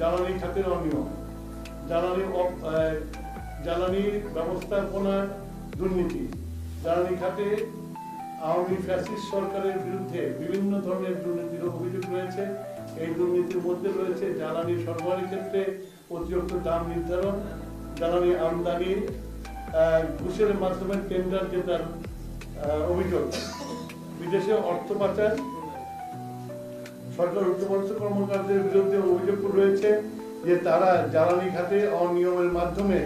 জ্বালানি খাতের অনিয়ম। জ্বালানি জ্বালানি ব্যবস্থাপনার দুর্নীতি। জ্বালানি খাতে আওয়ামী ফ্যাসিস্ট সরকারের বিরুদ্ধে বিভিন্ন ধরনের দুর্নীতির অভিযোগ রয়েছে। এই দুর্নীতির মধ্যে রয়েছে জ্বালানি সরবরাহের ক্ষেত্রে অতিরিক্ত দাম নির্ধারণ, জ্বালানি আমদানি ঘুষের মাধ্যমে টেন্ডার জেতার অভিযোগ। বিদেশে অর্থ পাচার সরকার উচ্চপদস্থ কর্মকর্তাদের বিরুদ্ধে অভিযোগ রয়েছে যে তারা জ্বালানি খাতে অনিয়মের মাধ্যমে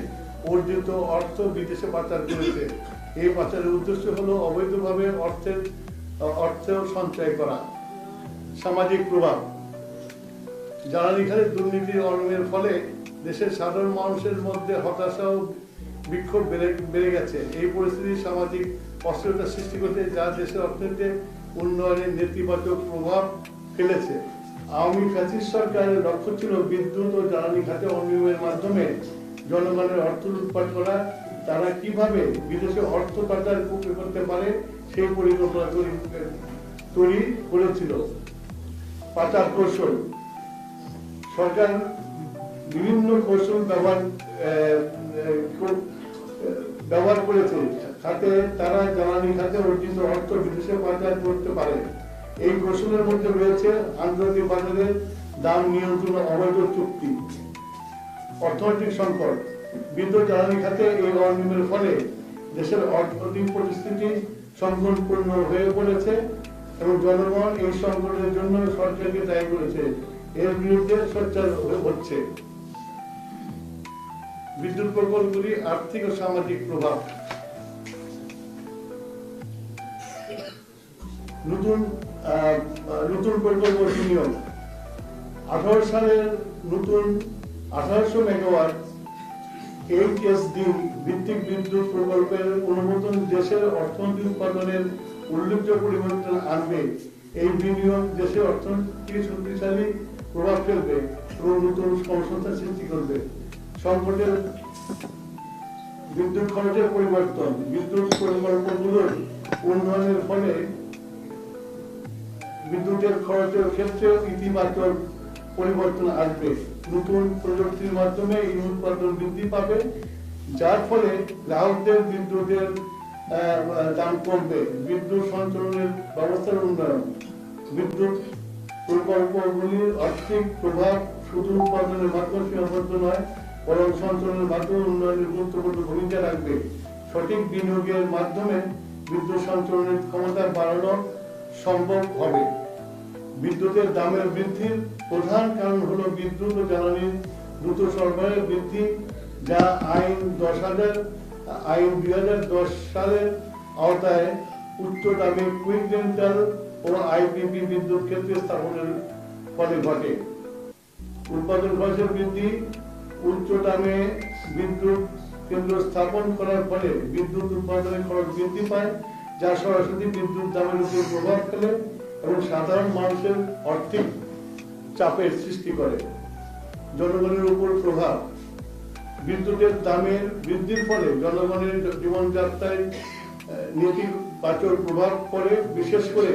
অর্জিত অর্থ বিদেশে পাচার করেছে। এই পাচারের উদ্দেশ্য হলো অবৈধভাবে অর্থের অর্থ সঞ্চয় করা। সামাজিক প্রভাব। জ্বালানি খাতে দুর্নীতির অনিয়মের ফলে দেশের সাধারণ মানুষের মধ্যে হতাশা ও বিক্ষোভ বেড়ে বেড়ে গেছে। এই পরিস্থিতি সামাজিক অস্থিরতা সৃষ্টি করতে যা দেশের অর্থনীতিতে উন্নয়নের নেতিবাচক প্রভাব ফেলেছে। আওয়ামী ফ্যাসিস্ট সরকারের লক্ষ্য ছিল বিদ্যুৎ ও জ্বালানি খাতে অনিয়মের মাধ্যমে জনগণের অর্থ লুটপাট করা। তারা কীভাবে বিদেশে অর্থ পাচার করতে পারে সেই পরিকল্পনা তৈরি তৈরি করেছিল। পাচার কৌশল। সরকার বিভিন্ন কৌশল ব্যবহার ব্যবহার করেছে। খাতে তারা জ্বালানি খাতে অর্জিত অর্থ বিদেশে পাচার করতে পারে। এই কৌশলের মধ্যে রয়েছে আন্তর্জাতিক বাজারে দাম নিয়ন্ত্রণ অবৈধ চুক্তি। অর্থনৈতিক সংকট, বিদ্যুৎ জ্বালানি খাতে এই অনিয়মের ফলে দেশের অর্থনৈতিক পরিস্থিতি সংকটপূর্ণ হয়ে পড়েছে এবং জনগণ এই সংকটের জন্য সরকারকে দায়ী করেছে। এর বিরুদ্ধে সোচ্চার হচ্ছে। বিদ্যুৎ প্রকল্পগুলি আর্থিক ও সামাজিক প্রভাব। নতুন নতুন প্রকল্প বিনিয়োগ। আঠারো সালের নতুন আঠারোশো মেগাওয়াট এইচএসডি ভিত্তিক বিদ্যুৎ প্রকল্পের অনুমোদন দেশের অর্থনীতি উৎপাদনের উল্লেখযোগ্য পরিবর্তন আনবে। এই বিনিয়োগ দেশের অর্থনীতি শক্তিশালী প্রভাব ফেলবে এবং নতুন কর্মসংস্থান সৃষ্টি করবে। সংকটের বিদ্যুৎ খরচের পরিবর্তন, বিদ্যুৎ প্রকল্পগুলোর উন্নয়নের ফলে বিদ্যুতের খরচের ক্ষেত্রে ইতিবাচক পরিবর্তন আসবে। নতুন প্রযুক্তির মাধ্যমে এই উৎপাদন বৃদ্ধি পাবে, যার ফলে গ্রাহকদের বিদ্যুতের দাম কমবে। বিদ্যুৎ সঞ্চালনের ব্যবস্থার উন্নয়ন। বিদ্যুৎ প্রকল্পগুলির আর্থিক প্রভাব শুধু উৎপাদনের মাধ্যমে সীমাবদ্ধ নয়, বরং সঞ্চালনের মাধ্যমে উন্নয়নের গুরুত্বপূর্ণ ভূমিকা রাখবে। সঠিক বিনিয়োগের মাধ্যমে বিদ্যুৎ সঞ্চালনের ক্ষমতা বাড়ানো সম্ভব হবে। বিদ্যুতের দামের বৃদ্ধির প্রধান কারণ হলো বিদ্যুৎ ও জ্বালানির দ্রুত সরবরাহের বৃদ্ধি, যা আইন দশ হাজার, আইন দুই হাজার দশ সালের আওতায় উচ্চ দামে কুইক রেন্টাল ও আইপিপি বিদ্যুৎ ক্ষেত্রে স্থাপনের ফলে ঘটে। উৎপাদন খরচের বৃদ্ধি, উচ্চ দামে বিদ্যুৎ কেন্দ্র স্থাপন করার ফলে বিদ্যুৎ উৎপাদনের খরচ বৃদ্ধি পায়। যা সরাসরি বিদ্যুৎ দামের উপর প্রভাব ফেলে এবং সাধারণ মানুষের আর্থিক চাপের সৃষ্টি করে। জনগণের উপর প্রভাব। বিদ্যুতের দামের বৃদ্ধির ফলে জনগণের জীবনযাত্রায় নেতিবাচক প্রভাব পড়ে, বিশেষ করে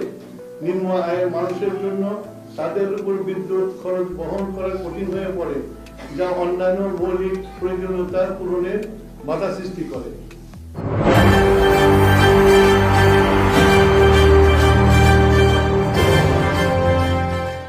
নিম্ন আয়ের মানুষের জন্য তাদের উপর বিদ্যুৎ খরচ বহন করা কঠিন হয়ে পড়ে, যা অন্যান্য মৌলিক প্রয়োজনীয়তার পূরণের বাধা সৃষ্টি করে।